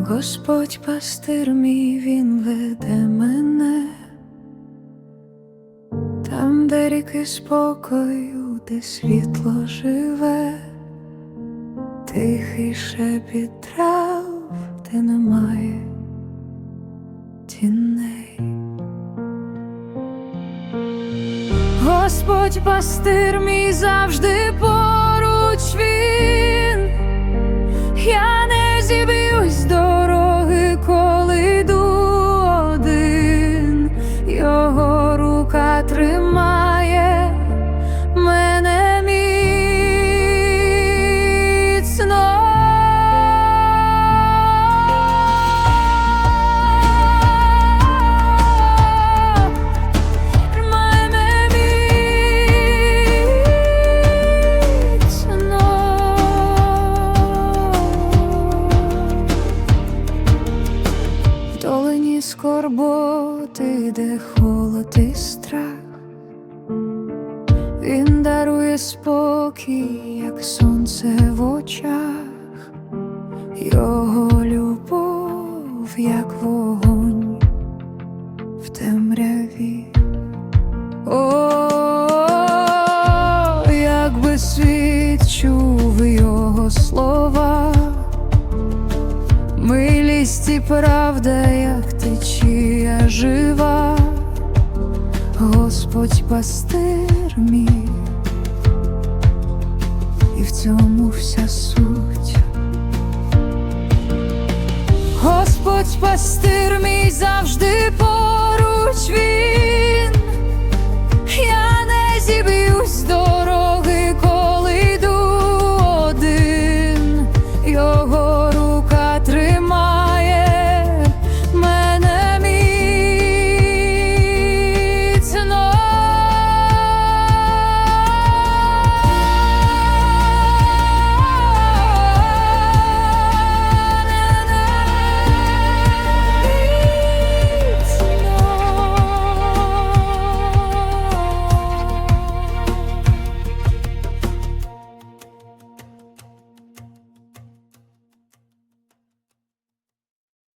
Господь пастир мій, він веде мене, там, де ріки спокою, де світло живе, тихий шепіт трав, де немає тіней. Господь пастир мій завжди скорботи, де холод і страх, він дарує спокій, як сонце в очах, його любов, як вогонь в темряві. О, якби світ чув його слова, милість і правда, як ти чия жива, Господь пастир мій, і в цьому вся суть. Господь пастир мій завжди поруч він.